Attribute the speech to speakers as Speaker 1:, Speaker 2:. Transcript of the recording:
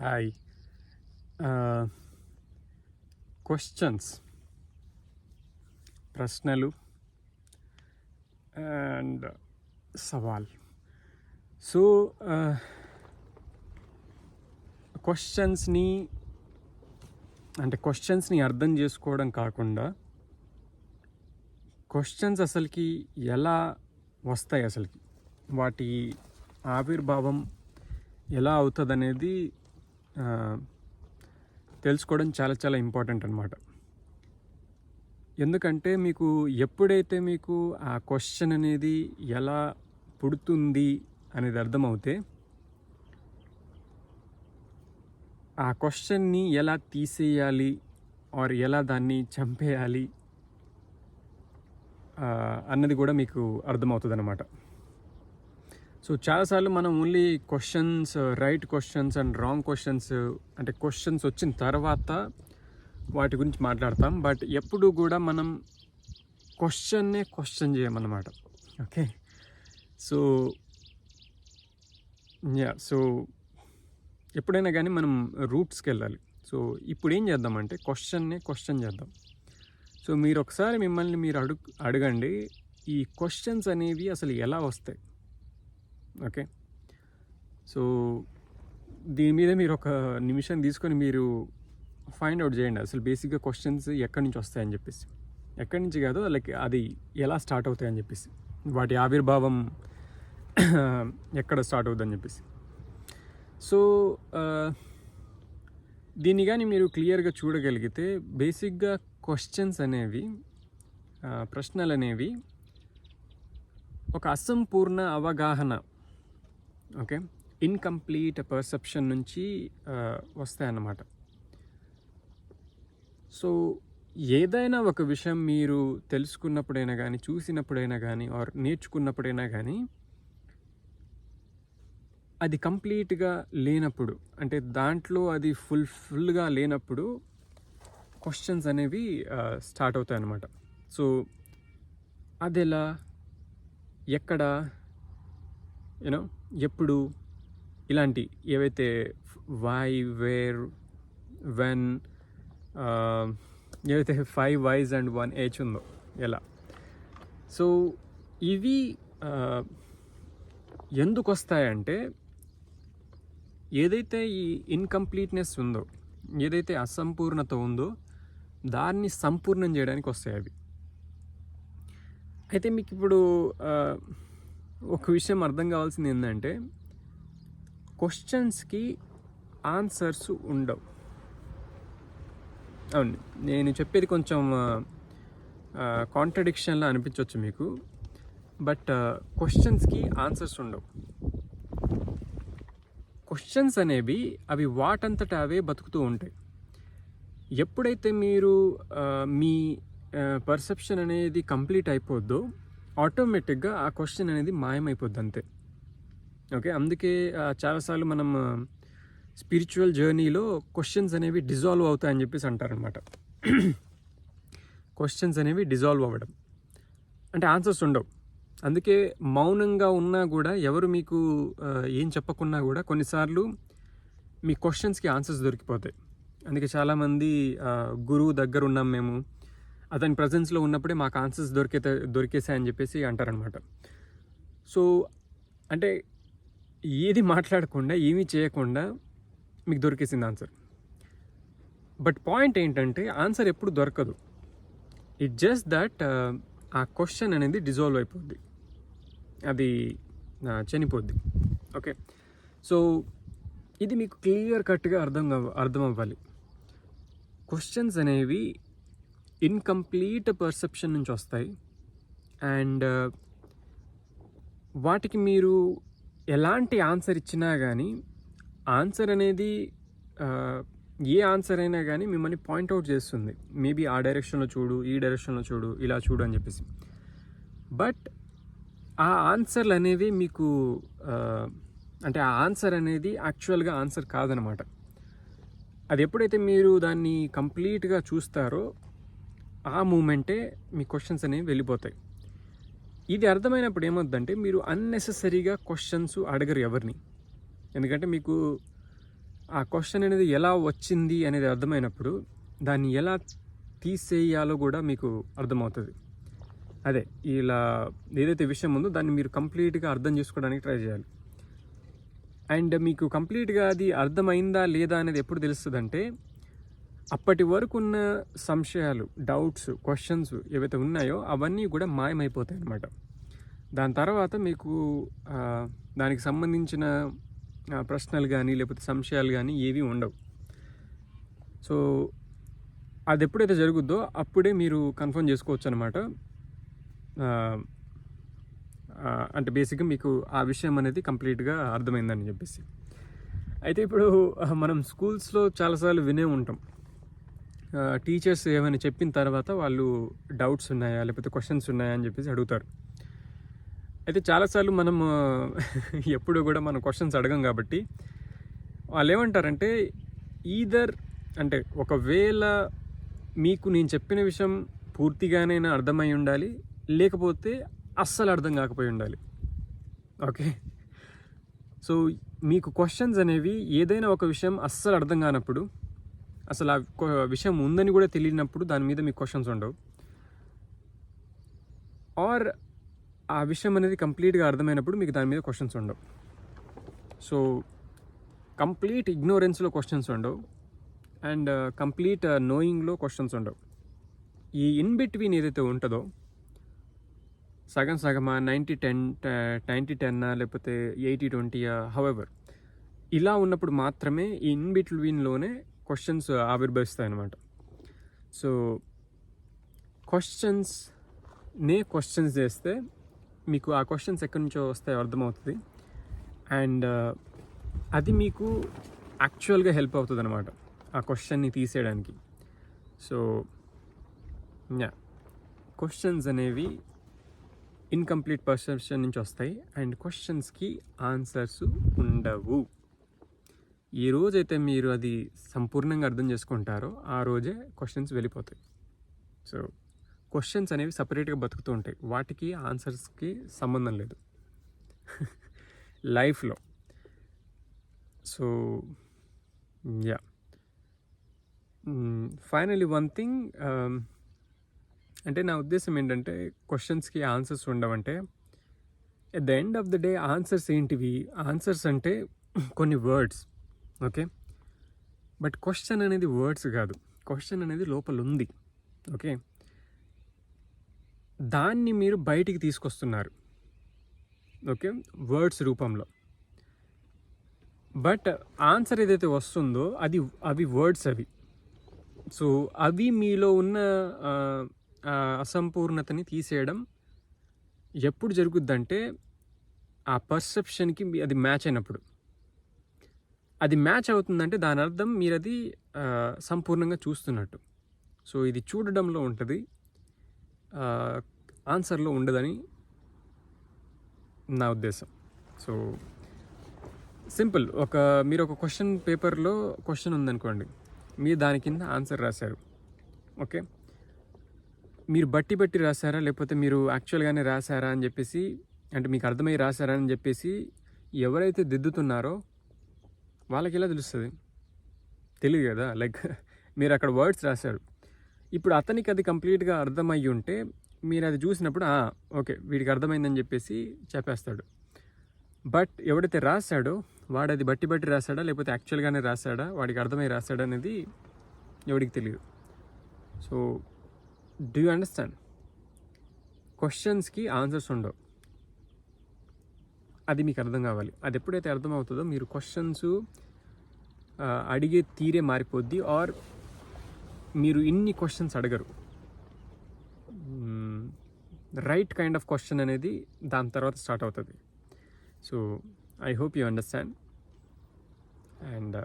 Speaker 1: Hi questions ప్రశ్నలు. And సవాల్. So క్వశ్చన్స్ని uh, అంటే క్వశ్చన్స్ని అర్థం చేసుకోవడం కాకుండా క్వశ్చన్స్ అసలుకి ఎలా వస్తాయి అసలుకి? వాటి ఆవిర్భావం ఎలా అవుతుంది అనేది తెలుసుకోవడం చాలా చాలా ఇంపార్టెంట్ అనమాట ఎందుకంటే మీకు ఎప్పుడైతే మీకు ఆ క్వశ్చన్ అనేది ఎలా పుడుతుంది అనేది అర్థమవుతే ఆ క్వశ్చన్ని ఎలా తీసేయాలి ఆర్ ఎలా దాన్ని చంపేయాలి అన్నది కూడా మీకు అర్థమవుతుంది అనమాట సో చాలాసార్లు మనం only questions right questions and wrong questions అంటే క్వశ్చన్స్ వచ్చిన తర్వాత వాటి గురించి మాట్లాడతాం. బట్ ఎప్పుడు కూడా మనం క్వశ్చన్నే క్వశ్చన్ చేయమన్నమాట. ఓకే సో యా సో ఎప్పుడైనా కానీ మనం రూట్స్కి వెళ్ళాలి. సో ఇప్పుడు ఏం చేద్దామంటే క్వశ్చన్నే క్వశ్చన్ చేద్దాం. సో మీరు ఒకసారి మిమ్మల్ని మీరు అడుగు అడగండి ఈ క్వశ్చన్స్ అనేవి అసలు ఎలా వస్తాయి? ఓకే. సో దీని మీద మీరు ఒక నిమిషం తీసుకొని మీరు ఫైండ్ అవుట్ చేయండి. అసలు బేసిక్గా క్వశ్చన్స్ ఎక్కడి నుంచి వస్తాయని చెప్పేసి. ఎక్కడి నుంచి కాదు లైక్ అది ఎలా స్టార్ట్ అవుతాయని చెప్పేసి. వాటి ఆవిర్భావం ఎక్కడ స్టార్ట్ అవుతుందని చెప్పేసి. సో దీన్ని కానీ మీరు క్లియర్గా చూడగలిగితే బేసిక్గా క్వశ్చన్స్ అనేవి ప్రశ్నలు అనేవి ఒక అసంపూర్ణ అవగాహన ఓకే. ఇన్కంప్లీట్ పర్సెప్షన్ నుంచి వస్తాయన్నమాట. సో ఏదైనా ఒక విషయం మీరు తెలుసుకున్నప్పుడైనా కానీ చూసినప్పుడైనా కానీ ఆర్ నేర్చుకున్నప్పుడైనా కానీ అది కంప్లీట్గా లేనప్పుడు అంటే దాంట్లో అది ఫుల్ ఫుల్గా లేనప్పుడు క్వశ్చన్స్ అనేవి స్టార్ట్ అవుతాయి అన్నమాట సో అది ఎలా ఎక్కడ? యూనో ఎప్పుడు ఇలాంటి ఏవైతే వై వేర్ వెన్ ఏవైతే five Ws and one H ఉందో ఎలా? సో ఇవి ఎందుకు వస్తాయంటే ఏదైతే ఈ ఇన్కంప్లీట్నెస్ ఉందో ఏదైతే అసంపూర్ణత ఉందో దాన్ని సంపూర్ణం చేయడానికి వస్తాయి అవి. అయితే మీకు ఇప్పుడు ఒక విషయం అర్థం కావాల్సింది ఏంటంటే క్వశ్చన్స్కి ఆన్సర్స్ ఉండవు. అవును నేను చెప్పేది కొంచెం కాంట్రడిక్షన్లా అనిపించవచ్చు మీకు బట్ క్వశ్చన్స్కి ఆన్సర్స్ ఉండవు. క్వశ్చన్స్ అనేవి అవి వాటంతట అవే బతుకుతూ ఉంటాయి. ఎప్పుడైతే మీరు మీ పర్సెప్షన్ అనేది కంప్లీట్ అయిపోద్దో ఆటోమేటిక్గా ఆ క్వశ్చన్ అనేది మాయమైపోద్ది అంతే ఓకే? అందుకే చాలాసార్లు మనం స్పిరిచువల్ జర్నీలో క్వశ్చన్స్ అనేవి డిజాల్వ్ అవుతాయని చెప్పేసి అంటారనమాట క్వశ్చన్స్ అనేవి డిజాల్వ్ అవ్వడం. అంటే ఆన్సర్స్ ఉండవు. అందుకే మౌనంగా ఉన్నా కూడా ఎవరు మీకు ఏం చెప్పకున్నా కూడా కొన్నిసార్లు మీ క్వశ్చన్స్కి ఆన్సర్స్ దొరికిపోతాయి. అందుకే చాలామంది గురువు దగ్గర ఉన్నాం మేము. అతని ప్రజెన్స్లో ఉన్నప్పుడే మాకు ఆన్సర్స్ దొరికే దొరికేసాయని చెప్పేసి అంటారనమాట సో అంటే ఏది మాట్లాడకుండా ఏమీ చేయకుండా మీకు దొరికేసింది ఆన్సర్ బట్ పాయింట్ ఏంటంటే ఆన్సర్ ఎప్పుడు దొరకదు. ఇట్ జస్ట్ దట్ ఆ క్వశ్చన్ అనేది డిజాల్వ్ అయిపోద్ది. అది చనిపోద్ది. ఓకే సో ఇది మీకు క్లియర్ కట్గా అర్థం అవ్వ- అర్థం అవ్వాలి. క్వశ్చన్స్ అనేవి ఇన్కంప్లీట్ పర్సెప్షన్ నుంచి వస్తాయి. అండ్ uh, వాటికి మీరు ఎలాంటి ఆన్సర్ ఇచ్చినా కానీ ఆన్సర్ అనేది uh, ఏ ఆన్సర్ అయినా కానీ మిమ్మల్ని పాయింట్అవుట్ చేస్తుంది. మేబీ ఆ డైరెక్షన్లో చూడు ఈ డైరెక్షన్లో చూడు ఇలా చూడు అని చెప్పేసి. బట్ ఆ ఆన్సర్లు అనేవి మీకు uh, అంటే ఆ ఆన్సర్ అనేది యాక్చువల్గా ఆన్సర్ కాదనమాట. అది ఎప్పుడైతే మీరు దాన్ని కంప్లీట్గా చూస్తారో ఆ మూమెంటే మీ క్వశ్చన్స్ అనేవి వెళ్ళిపోతాయి. ఇది అర్థమైనప్పుడు ఏమవుద్దంటే మీరు అన్నెసెసరీగా క్వశ్చన్స్ అడగరు ఎవరిని. ఎందుకంటే మీకు ఆ క్వశ్చన్ అనేది ఎలా వచ్చింది అనేది అర్థమైనప్పుడు దాన్ని ఎలా తీసేయాలో కూడా మీకు అర్థమవుతుంది. అదే ఇలా ఏదైతే విషయం ఉందో దాన్ని మీరు కంప్లీట్గా అర్థం చేసుకోవడానికి ట్రై చేయాలి. అండ్ మీకు కంప్లీట్గా అది అర్థమైందా లేదా అనేది ఎప్పుడు తెలుస్తుంది అంటే అప్పటి వరకు ఉన్న సంశయాలు డౌట్స్ క్వశ్చన్స్ ఏవైతే ఉన్నాయో అవన్నీ కూడా మాయమైపోతాయి అన్నమాట. దాని తర్వాత మీకు దానికి సంబంధించిన ప్రశ్నలు కానీ లేకపోతే సంశయాలు కానీ ఏవి ఉండవు. సో అది ఎప్పుడైతే జరుగుద్దో అప్పుడే మీరు కన్ఫర్మ్ చేసుకోవచ్చు అనమాట అంటే బేసిక్గా మీకు ఆ విషయం అనేది కంప్లీట్గా అర్థమైందని చెప్పేసి. అయితే ఇప్పుడు మనం స్కూల్స్లో చాలాసార్లు వినే ఉంటాం. టీచర్స్ ఏమైనా చెప్పిన తర్వాత వాళ్ళు డౌట్స్ ఉన్నాయా లేకపోతే క్వశ్చన్స్ ఉన్నాయా అని చెప్పేసి అడుగుతారు. అయితే చాలాసార్లు మనం ఎప్పుడు కూడా మనం క్వశ్చన్స్ అడగం కాబట్టి వాళ్ళు ఏమంటారంటే ఈదర్ అంటే ఒకవేళ మీకు నేను చెప్పిన విషయం పూర్తిగానైనా అర్థమై ఉండాలి లేకపోతే అస్సలు అర్థం కాకపోయి ఉండాలి. ఓకే? సో మీకు క్వశ్చన్స్ అనేవి ఏదైనా ఒక విషయం అస్సలు అర్థం కానప్పుడు అసలు ఆ విషయం ఉందని కూడా తెలియనప్పుడు దాని మీద మీకు క్వశ్చన్స్ ఉండవు. ఆర్ ఆ విషయం అనేది కంప్లీట్గా అర్థమైనప్పుడు మీకు దాని మీద క్వశ్చన్స్ ఉండవు. సో కంప్లీట్ ఇగ్నోరెన్స్లో క్వశ్చన్స్ ఉండవు. అండ్ కంప్లీట్ నోయింగ్లో క్వశ్చన్స్ ఉండవు. ఈ ఇన్ బిట్వీన్ ఏదైతే ఉంటుందో సగం సగమా నైంటీ టెన్ నైంటీ టెన్నా లేకపోతే ఎయిటీ ట్వంటీయా హవెవర్ ఇలా ఉన్నప్పుడు మాత్రమే ఈ ఇన్ బిట్వీన్లోనే క్వశ్చన్స్ uh, ఆవిర్భవిస్తాయి అన్నమాట సో క్వశ్చన్స్ నే క్వశ్చన్స్ చేస్తే మీకు ఆ క్వశ్చన్స్ ఎక్కడి నుంచో వస్తాయో అర్థమవుతుంది. అండ్ uh, అది మీకు యాక్చువల్గా హెల్ప్ అవుతుంది అనమాట ఆ క్వశ్చన్ని తీసేయడానికి. సో యా క్వశ్చన్స్ అనేవి ఇన్కంప్లీట్ పర్సెప్షన్ నుంచి వస్తాయి. అండ్ క్వశ్చన్స్కి ఆన్సర్స్ ఉండవు. ఏ రోజైతే మీరు అది సంపూర్ణంగా అర్థం చేసుకుంటారో ఆ రోజే క్వశ్చన్స్ వెళ్ళిపోతాయి. సో క్వశ్చన్స్ అనేవి సపరేట్గా బతుకుతూ ఉంటాయి. వాటికి ఆన్సర్స్కి సంబంధం లేదు. లైఫ్లో so yeah finally one thing అంటే నా ఉద్దేశం ఏంటంటే క్వశ్చన్స్కి answers ఉండవంటే at the end of the day answers ఏంటివి? ఆన్సర్స్ అంటే కొన్ని వర్డ్స్ ఓకే? బట్ క్వశ్చన్ అనేది వర్డ్స్ కాదు. క్వశ్చన్ అనేది లోపల ఉంది. ఓకే? దాన్ని మీరు బయటికి తీసుకొస్తున్నారు. ఓకే? వర్డ్స్ రూపంలో. బట్ ఆన్సర్ ఏదైతే వస్తుందో అది అవి వర్డ్స్ అవి. సో అవి మీలో ఉన్న అసంపూర్ణతని తీసేయడం ఎప్పుడు జరుగుద్దంటే ఆ పర్సెప్షన్కి అది మ్యాచ్ అయినప్పుడు. అది మ్యాచ్ అవుతుందంటే దాని అర్థం మీరు అది సంపూర్ణంగా చూస్తున్నట్టు. సో ఇది చూడడంలో ఉంటుంది ఆన్సర్లో ఉండదని నా ఉద్దేశం. So simple. ఒక మీరు ఒక క్వశ్చన్ పేపర్లో క్వశ్చన్ ఉందనుకోండి. మీరు దాని కింద ఆన్సర్ రాశారు. ఓకే? మీరు బట్టి బట్టి రాశారా? లేకపోతే మీరు యాక్చువల్గానే రాశారా అని చెప్పేసి అంటే మీకు అర్థమై రాశారా అని చెప్పేసి ఎవరైతే దిద్దుతున్నారో వాళ్ళకి ఎలా తెలుస్తుంది? తెలియదు కదా లైక్ మీరు అక్కడ వర్డ్స్ రాశారు. ఇప్పుడు అతనికి అది కంప్లీట్గా అర్థమయ్యి ఉంటే మీరు అది చూసినప్పుడు ఓకే వీడికి అర్థమైందని చెప్పేసి చెప్పేస్తాడు. బట్ ఎవడైతే రాశాడో వాడు అది బట్టి బట్టి రాశాడా లేకపోతే యాక్చువల్గానే రాశాడా వాడికి అర్థమై రాశాడా అనేది ఎవడికి తెలియదు సో డూ యూ అండర్స్టాండ్? క్వశ్చన్స్కి ఆన్సర్స్ ఉండవు. అది మీకు అర్థం కావాలి. అది ఎప్పుడైతే అర్థమవుతుందో మీరు క్వశ్చన్స్ అడిగే తీరే మారిపోద్ది ఆర్ మీరు ఇన్ని క్వశ్చన్స్ అడగరు. రైట్ కైండ్ ఆఫ్ క్వశ్చన్ అనేది దాని తర్వాత స్టార్ట్ అవుతుంది. So I hope you understand and